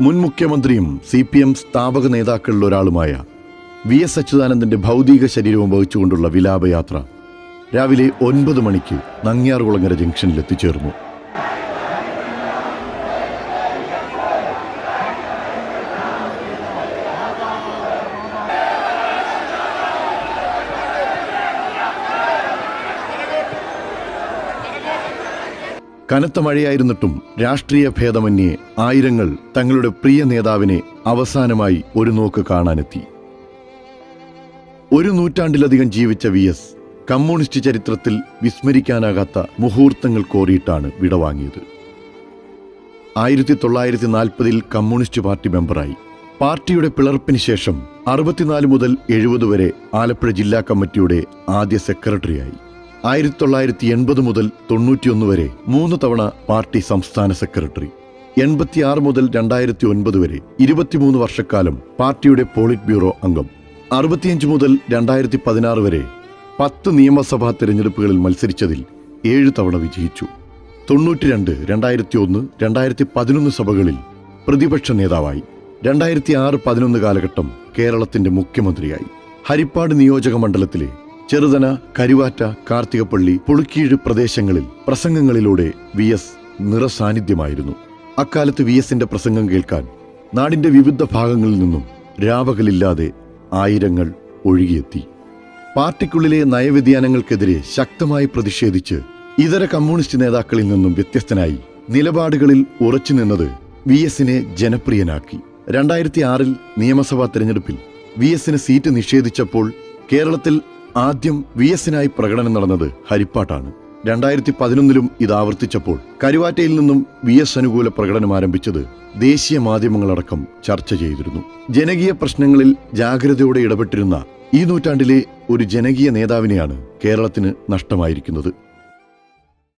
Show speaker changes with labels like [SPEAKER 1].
[SPEAKER 1] മുൻ മുഖ്യമന്ത്രിയും C P M സ്ഥാപക നേതാക്കളിൽ ഒരാളുമായ വി എസ് അച്യുതാനന്ദന്റെ ഭൗതിക ശരീരവും വഹിച്ചുകൊണ്ടുള്ള വിലാപയാത്ര രാവിലെ ഒൻപത് മണിക്ക് നങ്ങ്യാർകുളങ്ങര ജംഗ്ഷനിൽ എത്തിച്ചേർന്നു കനത്ത മഴയായിരുന്നിട്ടും രാഷ്ട്രീയ ഭേദമന്യേ ആയിരങ്ങൾ തങ്ങളുടെ പ്രിയ നേതാവിനെ അവസാനമായി ഒരു നോക്ക് കാണാനെത്തി. ഒരു നൂറ്റാണ്ടിലധികം ജീവിച്ച വി എസ് കമ്മ്യൂണിസ്റ്റ് ചരിത്രത്തിൽ വിസ്മരിക്കാനാകാത്ത മുഹൂർത്തങ്ങൾ കോറിയിട്ടാണ് വിടവാങ്ങിയത് ആയിരത്തി തൊള്ളായിരത്തി നാൽപ്പതിൽ കമ്മ്യൂണിസ്റ്റ് പാർട്ടി മെമ്പറായി. പാർട്ടിയുടെ പിളർപ്പിന് ശേഷം അറുപത്തിനാല് മുതൽ എഴുപത് വരെ ആലപ്പുഴ ജില്ലാ കമ്മിറ്റിയുടെ ആദ്യ സെക്രട്ടറിയായി. ആയിരത്തി തൊള്ളായിരത്തി എൺപത് മുതൽ തൊണ്ണൂറ്റിയൊന്ന് വരെ മൂന്ന് തവണ പാർട്ടി സംസ്ഥാന സെക്രട്ടറി. എൺപത്തിയാറ് മുതൽ രണ്ടായിരത്തി ഒൻപത് വരെ ഇരുപത്തിമൂന്ന് വർഷക്കാലം പാർട്ടിയുടെ പോളിറ്റ് ബ്യൂറോ അംഗം. അറുപത്തിയഞ്ച് മുതൽ രണ്ടായിരത്തി പതിനാറ് വരെ പത്ത് നിയമസഭാ തെരഞ്ഞെടുപ്പുകളിൽ മത്സരിച്ചതിൽ ഏഴ് തവണ വിജയിച്ചു. തൊണ്ണൂറ്റിരണ്ട് രണ്ടായിരത്തി ഒന്ന് രണ്ടായിരത്തി പതിനൊന്ന് സഭകളിൽ പ്രതിപക്ഷ നേതാവായി. രണ്ടായിരത്തി ആറ് പതിനൊന്ന് കാലഘട്ടം കേരളത്തിന്റെ മുഖ്യമന്ത്രിയായി. ഹരിപ്പാട് നിയോജക മണ്ഡലത്തിലെ ചെറുതന കരുവാറ്റ കാർത്തികപ്പള്ളി പുളുക്കീഴ് പ്രദേശങ്ങളിൽ പ്രസംഗങ്ങളിലൂടെ വി എസ് നിറസാന്നിധ്യമായിരുന്നു. അക്കാലത്ത് വി എസിന്റെ പ്രസംഗം കേൾക്കാൻ നാടിന്റെ വിവിധ ഭാഗങ്ങളിൽ നിന്നും രാവകലില്ലാതെ ആയിരങ്ങൾ ഒഴുകിയെത്തി. പാർട്ടിക്കുള്ളിലെ നയവ്യതിയാനങ്ങൾക്കെതിരെ ശക്തമായി പ്രതിഷേധിച്ച് ഇതര കമ്മ്യൂണിസ്റ്റ് നേതാക്കളിൽ നിന്നും വ്യത്യസ്തനായി നിലപാടുകളിൽ ഉറച്ചു നിന്നത് വി എസിനെ ജനപ്രിയനാക്കി. രണ്ടായിരത്തി ആറിൽ നിയമസഭാ തെരഞ്ഞെടുപ്പിൽ വി എസിന് സീറ്റ് നിഷേധിച്ചപ്പോൾ കേരളത്തിൽ ആദ്യം വി എസിനായി പ്രകടനം നടന്നത് ഹരിപ്പാട്ടാണ്. രണ്ടായിരത്തി പതിനൊന്നിലും ഇത് ആവർത്തിച്ചപ്പോൾ കരുവാറ്റയിൽ നിന്നും വി എസ് അനുകൂല പ്രകടനം ആരംഭിച്ചത് ദേശീയ മാധ്യമങ്ങളടക്കം ചർച്ച ചെയ്തിരുന്നു. ജനകീയ പ്രശ്നങ്ങളിൽ ജാഗ്രതയോടെ ഇടപെട്ടിരുന്ന ഈ നൂറ്റാണ്ടിലെ ഒരു ജനകീയ നേതാവിനെയാണ് കേരളത്തിന് നഷ്ടമായിരിക്കുന്നത്.